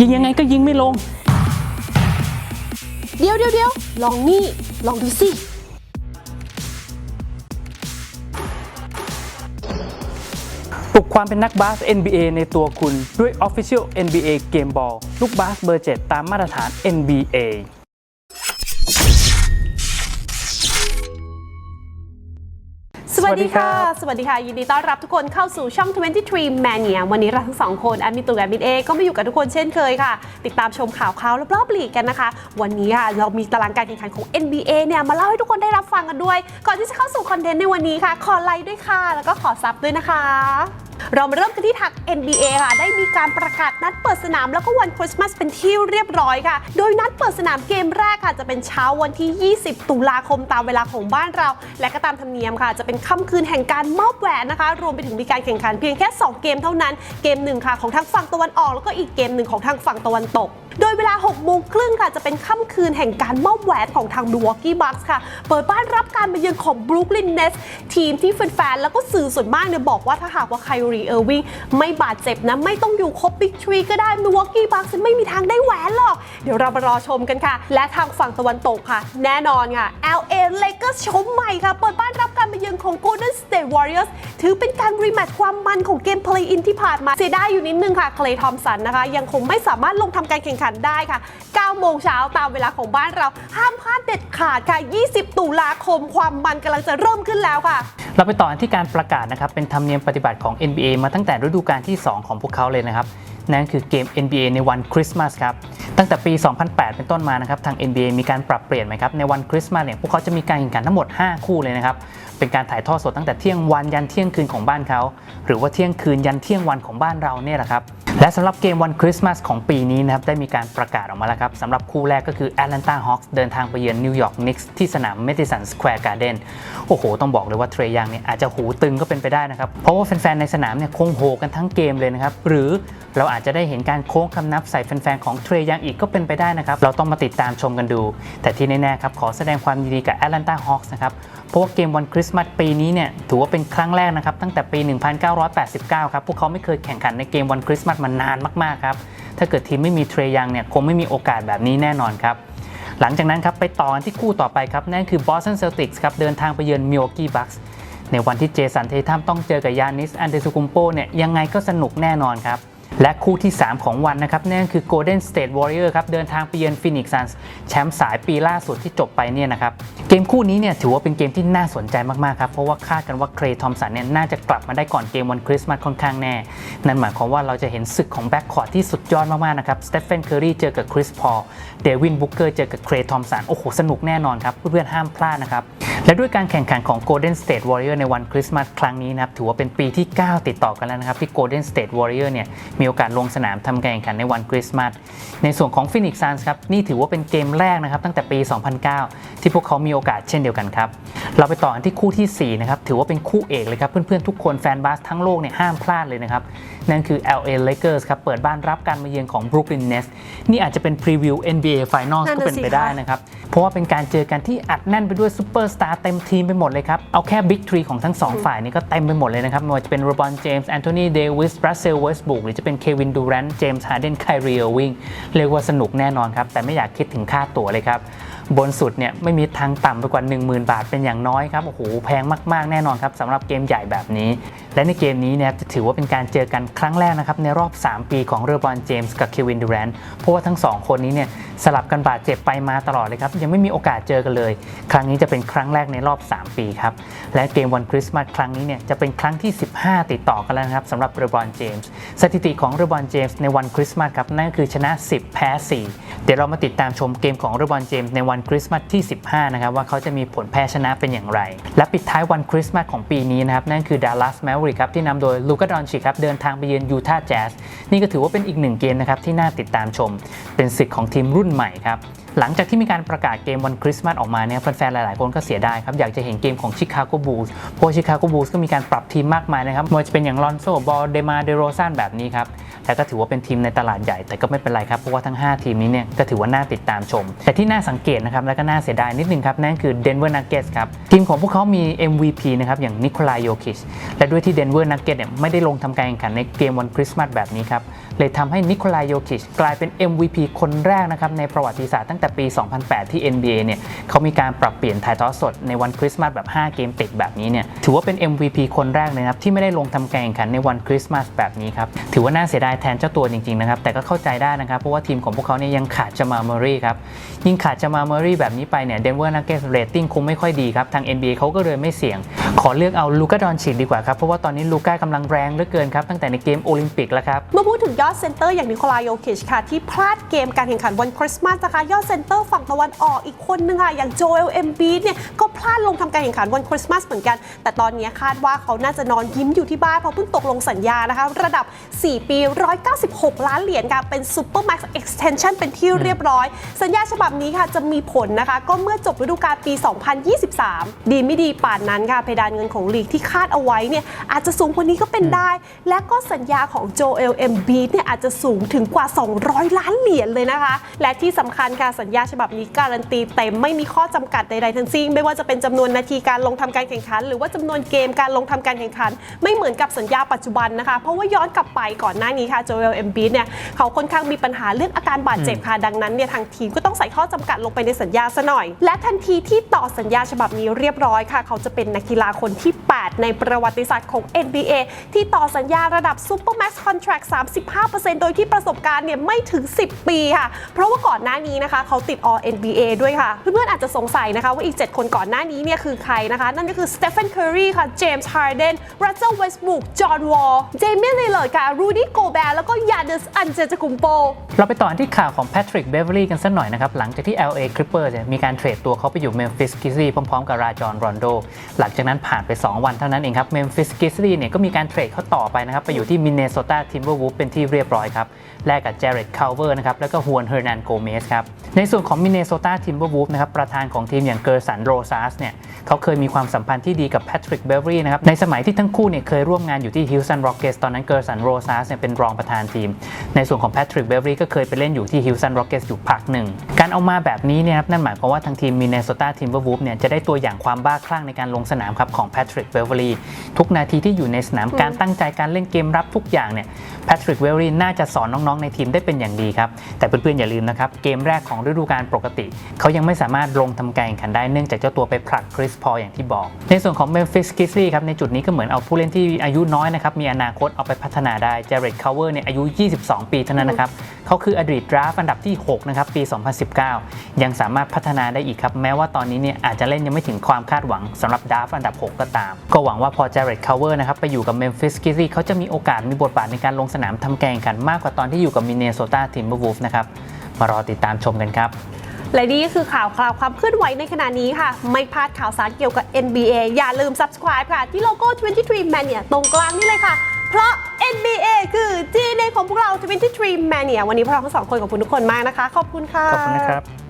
ยิงยังไงก็ยิงไม่ลง เดี๋ยวเดี๋ยวเดี๋ยวลองนี่ ลองดูสิ ปลุกความเป็นนักบาส NBA ในตัวคุณด้วย Official NBA Game Ball ลูกบาสเบอร์ 7 ตามมาตรฐาน NBA วัสดีค่ะสสวัวัสสดีดีครัค่ะบยินดีต้อนรับทุกคนเข้าสู่ช่อง 23 Mania วันนี้เราทั้งสองคนแอดมินตูแอดมินเอก็มาอยู่กับทุกคนเช่นเคยค่ะ ติดตามชมข่าวข่าวรอบๆลีกกันนะคะ วันนี้ค่ะเรามีตารางการแข่งขันของ NBA เนี่ยมาเล่าให้ทุกคนได้รับฟังกันด้วย ก่อนที่จะเข้าสู่คอนเทนต์ในวันนี้ค่ะ ขอไลค์ด้วยค่ะ แล้วก็ขอซับด้วยนะคะ เรามาเริ่มกันที่ทัก NBA ค่ะ ได้มีการประกาศนัดเปิดสนามแล้วก็วันคริสต์มาสเป็นที่เรียบร้อยค่ะ โดยนัดเปิดสนามเกมแรกค่ะ จะเป็นเช้าวันที่ 20 ตุลาคมตามเวลาของบ้านเรา และก็ตามธรรมเนียมค่ะ จะเป็นค่ำคืนแห่งการมอบแหวนนะคะ รวมไปถึงมีการแข่งขันเพียงแค่ 2 เกมเท่านั้น เกมหนึ่งค่ะของทางฝั่งตะวันออก แล้วก็อีกเกมหนึ่งของทางฝั่งตะวันตก โดยเวลา6โมงครึ่งค่ะ จะเป็นค่ำคืนแห่งการมอบแหวนของทาง Milwaukee Bucks ค่ะ เปิดบ้านรับการมาเยือนของ Brooklyn Nets ทีมที่แฟนๆแล้วก็สื่อส่วนมากเนี่ยบอกว่าถ้าหากว่าไคลรีเออร์วิงไม่บาดเจ็บนะ ไม่ต้องอยู่ครบ Big Three ก็ได้ Milwaukee Bucks ไม่มีทางได้แหวนหรอก เดี๋ยวเรามารอชมกันค่ะ และทางฝั่งตะวันตกค่ะ แน่นอนค่ะ LA Lakers ชมใหม่ค่ะ เปิดบ้านรับการมาเยือนของ Golden State Warriors ถือเป็นการรีแมตช์ความมันของเกม Play-in ที่ผ่านมาเสียดายอยู่นิดนึงค่ะเคลย์ทอมสันนะคะ ยังคงไม่สามารถลงทำการแข่งขันได้ค่ะ 9 โมงเช้าตามเวลาของบ้านเราห้ามพลาดเด็ดขาดค่ะ 20 ตุลาคมความมันกำลังจะเริ่มขึ้นแล้วค่ะ เราไปต่อนที่การประกาศนะครับเป็นธรรมเนียมปฏิบัติของ NBA มาตั้งแต่ฤดูกาลที่ 2 ของพวกเขาเลยนะครับ นั่นคือเกม NBA ในวันคริสต์มาสครับ ตั้งแต่ปี 2008 เป็นต้นมานะครับทาง NBA มีการปรับเปลี่ยนไหมครับในวันคริสต์มาสเนี่ยพวกเขาจะมีการแข่งขันทั้งหมด 5 คู่เลยนะครับเป็นการถ่ายทอดสดตั้งแต่เที่ยงวันยันเที่ยงคืนของบ้านเขาหรือว่าเที่ยงคืนยันเที่ยงวันของบ้านเราเนี่ยแหละครับ และสำหรับเกมวันคริสต์มาสของปีนี้นะครับได้มีการประกาศออกมาแล้วครับสำหรับคู่แรกก็คือ Atlanta Hawks เดินทางไปเยือนนิวยอร์กนิกส์ที่สนาม Madison Square Garden โอ้โห ต้องบอกเลยว่าเทรยังเนี่ยอาจจะหูตึงก็เป็นไปได้นะครับ เพราะว่าแฟนๆ ในสนามเนี่ยคงโหกันทั้งเกมเลยนะครับ หรือเราอาจจะได้เห็นการโค้งคำนับใส่แฟนๆ ของเทรยังอีกก็เป็นไปได้นะครับ เราต้องมาติดตามชมกันดู แต่ที่แน่ๆครับขอแสดงความยินดีกับ Atlanta Hawks นะครับเพราะว่าเกมวันคริสต์มาสปีนี้เนี่ยถือว่าเป็นครั้งแรกนะครับตั้งแต่ปี 1989 ครับพวกเขาไม่เคยแข่งขันในเกมวันคริสต์มาสมานานมากๆครับถ้าเกิดทีมไม่มีเทรยังเนี่ยคงไม่มีโอกาสแบบนี้แน่นอนครับหลังจากนั้นครับไปต่อกันที่คู่ต่อไปครับนั่นคือ Boston Celtics ครับเดินทางไปเยือน Milwaukee Bucks ในวันที่เจสันเททัมต้องเจอกับยานิสอันเดซูกุมโปเนี่ยยังไงก็สนุกแน่นอนครับ และคู่ที่ 3 ของวันนะครับนั่นคือ Golden State Warrior ครับเดินทางไปเยือน Phoenix Suns แชมป์สายปีล่าสุดที่จบไปเนี่ยนะครับเกมคู่นี้เนี่ยถือว่าเป็นเกมที่น่าสนใจมากๆครับเพราะว่าคาดกันว่าเครย์ทอมสันเนี่ยน่าจะกลับมาได้ก่อนเกมวันคริสต์มาสค่อนข้างแน่ นั่นหมายความว่าเราจะเห็นศึกของแบ็คคอร์ดที่สุดยอดมากๆนะครับสเตฟ e n นเคอรีเจอกับคริสพอลเดวินบุ๊กเกอร์เจอกับเครย์ทอมสันโอ้โหสนุกแน่นอนครับเพื่อนๆห้ามพลาดนะครับ และด้วยการแข่งขันของ Golden State Warrior ในวันคริสต์มาสครั้งนี้นะครับถือว่าเป็นปีที่ 9 ติดต่อกันแล้วนะครับที่ Golden State Warrior เนี่ยมีโอกาสลงสนามทำการแข่งขันในวันคริสต์มาสในส่วนของ Phoenix Suns ครับนี่ถือว่าเป็นเกมแรกนะครับตั้งแต่ปี 2009 ที่พวกเขามีโอกาสเช่นเดียวกันครับเราไปต่อกันที่คู่ทีสี่4นะครับถือว่าเป็นคู่เอกเลยครับเพื่อนๆทุกคนแฟนบาสทั้งโลกเนี่ยห้ามพลาดเลยนะครับนั่นคือ LA Lakers ครับเปิดบ้านรับการมาเยือนของ Brooklyn Nets นี่อาจจะเป็นพรีวิว NBA Finals นั่นก็น่ะเป็นไปสิได้คะนะครับเพราะว่าเป็นการเจอกันที่อัดแน่นไปด้วยซูเปอร์สตาร์เต็มทีมไปหมดเลยครับ เอาแค่บิ๊กทรีของทั้ง 2 ฝ่ายนี้ก็เต็มไปหมดเลยนะครับไม่ว่าจะเป็นโรบอนเจมส์แอนโทนีเดวิสรัสเซลเวสบุกหรือจะเป็นเควินดูแรนต์เจมส์ฮาร์เดนไครีเรียวิงเรียกว่าสนุกแน่นอนครับ แต่ไม่อยากคิดถึงค่าตั๋วเลยครับ บนสุดเนี่ยไม่มีทางต่ำไปกว่า 10,000 บาทเป็นอย่างน้อยครับโอ้โหแพงมากๆแน่นอนครับสำหรับเกมใหญ่แบบนี้ และในเกมนี้เนี่ยจะถือว่าเป็นการเจอกันครั้งแรกนะครับในรอบ 3 ปีของเรือบอนเจมส์กับเควินดูแรนต์เพราะว่าทั้ง 2 คนนี้เนี่ยสลับกันบาดเจ็บไปมาตลอดเลยครับ ยังไม่มีโอกาสเจอกันเลย ครั้งนี้จะเป็นครั้งแรกในรอบ 3 ปีครับ และเกมวันคริสต์มาสครั้งนี้เนี่ยจะเป็นครั้งที่ 15 ติดต่อกันแล้วนะครับสำหรับเรือบอนเจมส์สถิติของเรือบอนเจมส์ในวันคริสต์มาสครับนั่นคือชนะ 10 แพ้ 4 เดี๋ยวเรามาติดตามชมเกมของเรือบอนเจมส์ในวันคริสต์มาสที่ 15 นะครับว่าเขาจะมีผลแพ้ชนะเป็นอย่างไร และปิดท้ายวันคริสต์มาสของปีนี้นะครับนั่นคือดัลลัสแมวริกครับที่นำโดยลูกาดอนชิครับเดินทางไปเยือนยูทาห์แจ๊สนี่ก็ถือว่าเป็นอีกหนึ่งเกมนะครับที่น่าติดตามชม เป็นศึกของทีมรุ่นใหม่ครับ หลังจากที่มีการประกาศเกมวันคริสต์มาสออกมาเนี่ยแฟนๆ หลายๆ คนก็เสียดายครับ อยากจะเห็นเกมของชิคาโกบูลส์เพราะชิคาโกบูลส์ก็มีการปรับทีมมากมายนะครับไม่ว่าจะเป็นอย่างลอนโซบอลเดมาเดโรซันแบบนี้ครับแต่ก็ถือว่าเป็นทีมในตลาดใหญ่แต่ก็ไม่เป็นไรครับ เพราะว่าทั้ง 5 ทีมนี้เนี่ยก็ถือว่าน่าติดตามชม แต่ที่น่าสังเกตนะครับ และก็น่าเสียดายนิดนึงครับนั่นคือ Denver Nuggets ครับ ทีมของพวกเขามี MVP นะครับ อย่างนิโคลายโยคิชและด้วยที่ Denver Nuggets เนี่ยไม่ได้ลงทำการแข่งขันในเกมวันคริสต์มาสแบบนี้ครับเลยทำให้นิโคลายโยคิชกลายเป็น MVP คนแรกนะครับในประวัติศาสตร์ตั้งแต่ปี 2008 ที่ NBA เนี่ยเขามีการปรับเปลี่ยนถ่ายทอดสดในวันคริสต์มาสแบบ 5 เกมติดแบบนี้เนี่ยถือว่าเป็น MVP คนแรกเลยนะครับที่ไม่ได้ลงทำการแข่งขันในวันคริสต์มาสแบบนี้ครับถือว่าน่าเสียดายแทนเจ้าตัวจริงๆนะครับแต่ก็เข้าใจได้นะครับเพราะว่าทีมของพวกเขาเนี่ยยังขาดจามาเมอรี่ครับยิ่งขาดจามาเมอรี่แบบนี้ไปเนี่ยเดนเวอร์นักเก็ตเรตติ้งคงไม่ค่อยดีครับทาง NBA เขาก็เลยไม่เสี่ยง ขอเลือกเอาลูก้าดอนชิดดีกว่าครับเพราะว่าตอนนี้ลูก้ากำลังแรงเหลือเกินครับตั้งแต่ในเกมโอลิมปิกแล้วครับเมื่อพูด ถึงยอดเซนเตอร์อย่างนิโคลายโยคิชค่ะ ที่พลาดเกมการแข่งขันวันคริสต์มาสนะคะยอดเซนเตอร์ฝั่งตะวันออกอีกคนนึงค่ะ อย่างโจเอลเอมบีเนี่ยก็พลาดลงทำการแข่งขันวันคริสต์มาสเหมือนกัน แต่ตอนนี้คาดว่าเขาน่าจะนอนยิ้มอยู่ที่บ้านเพราะเพิ่งตกลงสัญญานะคะ ระดับ 4 ปี 196 ล้านเหรียญค่ะเป็นซูเปอร์แม็กซ์เอ็กซ์เทนชั่นเป็นที่เรียบร้อย สัญญาฉบับนี้ค่ะจะมีผลนะคะ ก็เมื่อจบฤดูกาลปี 2023 ดีไม่ดีป่านนั้นค่ะเพดานเงินของลีกที่คาดเอาไว้เนี่ยอาจจะสูงกว่านี้ก็เป็นได้ และก็สัญญาของโจเอลเอมบีเนี่ยอาจจะสูงถึงกว่า 200 ล้านเหรียญเลยนะคะ และที่สำคัญค่ะสัญญาฉบับนี้การันตีเต็มไม่มีข้อจำกัดใดๆทั้งสิ้นไม่ว่าจะเป็นจำนวนนาทีการลงทำการแข่งขัน หรือว่าจำนวนเกมการลงทำการแข่งขัน ไม่เหมือนกับสัญญาปัจจุบันนะคะ เพราะว่าย้อนกลับไปก่อนหน้านี้ค่ะโจเอลเอ็มบีเนี่ยเขาค่อนข้างมีปัญหาเรื่องอาการบาดเจ็บค่ะดังนั้นเนี่ยทางทีมก็ต้องใส่ข้อจำกัดลงไปในสัญญาซะหน่อย และทันทีที่ต่อสัญญาฉบับนี้เรียบร้อยค่ะ เขาจะเป็นนักกีฬาคนที่8 ในประวัติศาสตร์ของ NBA ที่ต่อสัญญาระดับ Supermax Contract 35%โดยที่ประสบการณ์เนี่ยไม่ถึง 10 ปีค่ะ เพราะว่าก่อนหน้านี้นะคะ เขาติด All NBA ด้วยค่ะ เพื่อนๆอาจจะสงสัยนะคะว่าอีก 7 คนก่อนหน้านี้เนี่ยคือใครนะคะ นั่นก็คือ Stephen Curry ค่ะ James Harden Russell Westbrook John Wall Damian Lillard ค่ะ Rudy Gobert แล้วก็ Giannis Antetokounmpo เราไปต่อที่ข่าวของแพทริกเบเวอรี่กันสักหน่อยนะครับ หลังจากที่ LA Clippers เนี่ยมีการเทรดตัวเขาไปอยู่เมมฟิสกิซี่พร้อมๆกับราจอนรอนโดหลังจากนั้นผ่านไป 2วันเท่านั้นเองครับเมมฟิสกิสซี่เนี่ยก็มีการเทรดเขาต่อไปนะครับ ไปอยู่ที่มินเนโซตาทิมเบอร์วูฟเป็นที่เรียบร้อยครับแลกกับเจเร็ดคาวเวอร์นะครับแล้วก็ฮวนเฮอร์นันโกเมสครับ ในส่วนของมินเนโซตาทิมเบอร์วูฟนะครับประธานของทีมอย่างเกอร์สันโรซาสเนี่ยเขาเคยมีความสัมพันธ์ที่ดีกับแพทริกเบเวอรี่นะครับในสมัยที่ทั้งคู่เนี่ยเคยร่วมงานอยู่ที่ฮิลสันร็อกเกสตอนนั้นเกอร์สันโรซาสเนี่ยเป็นรองประธานทีม ในส่วนของแพทริกเบเวอรี่ก็เคยไปเล่นอยู่ที่ฮิลสันร็อกเกสอยู่พักหนึ่ง การเอามาแบบนี้เนี่ยครับนั่นหมายความว่าทางทีมมินเนโซตาทิมเบอร์วูฟเนี่ยจะได้ตัวอย่างความบ้าคลั่งในการลงสนามครับของแพทริกเบเวอรี่ทุกนาทีที่อยู่ในสนามการตั้งใจการเล่นเกมรับทุกอย่างเนี่ยแพทริกเบเวอรี่น่าจะสอนน้องๆในทีมได้เป็นอย่างดีครับแต่เพื่อนๆอย่าลืมนะครับเกมแรกของฤดูกาลปกติ เขายังไม่สามารถลงทำการแข่งขันได้เนื่องจากเจ้าตัวไปผลักคริสพออย่างที่บอก ในส่วนของเมมฟิสกิสลี่ครับในจุดนี้ก็เหมือนเอาผู้เล่นที่อายุน้อยนะครับมีอนาคตเอาไปพัฒนาได้เจเร d คา l เวอร์เนี่ยอายุ 22 ปีเท่านั้นนะครับเขาคืออดีตดราฟอันดับที่6นะครับปี 2019 ยังสามารถพัฒนาได้อีกครับแม้ว่าตอนนี้เนี่ยอาจจะเล่นยังไม่ถึงความคาดหวังสำหรับดราฟอันดับ 6 ก็ตาม ก็หวังว่าพอเจเร d คา l เวอร์นะครับไปอยู่กับเมมฟิสกิสลี่เขาจะมีโอกาสมีบทบาทในการลงสนามทำแข่งขันมากกว่าตอนที่อยู่กับมินเนโซตาทิมเบอร์วูฟนะครับ มารอติดตามชมกันครับ และนี่ก็คือข่าวคราวความเคลื่อนไหวในขณะนี้ค่ะ ไม่พลาดข่าวสารเกี่ยวกับ NBA อย่าลืม subscribe ค่ะ ที่โลโก้ 23 Mania ตรงกลางนี่เลยค่ะ เพราะ NBA คือ DNA ของพวกเรา 23 Mania วันนี้พวกเราทั้งสองคนขอบคุณทุกคนมากนะคะ ขอบคุณค่ะ ขอบคุณนะครับ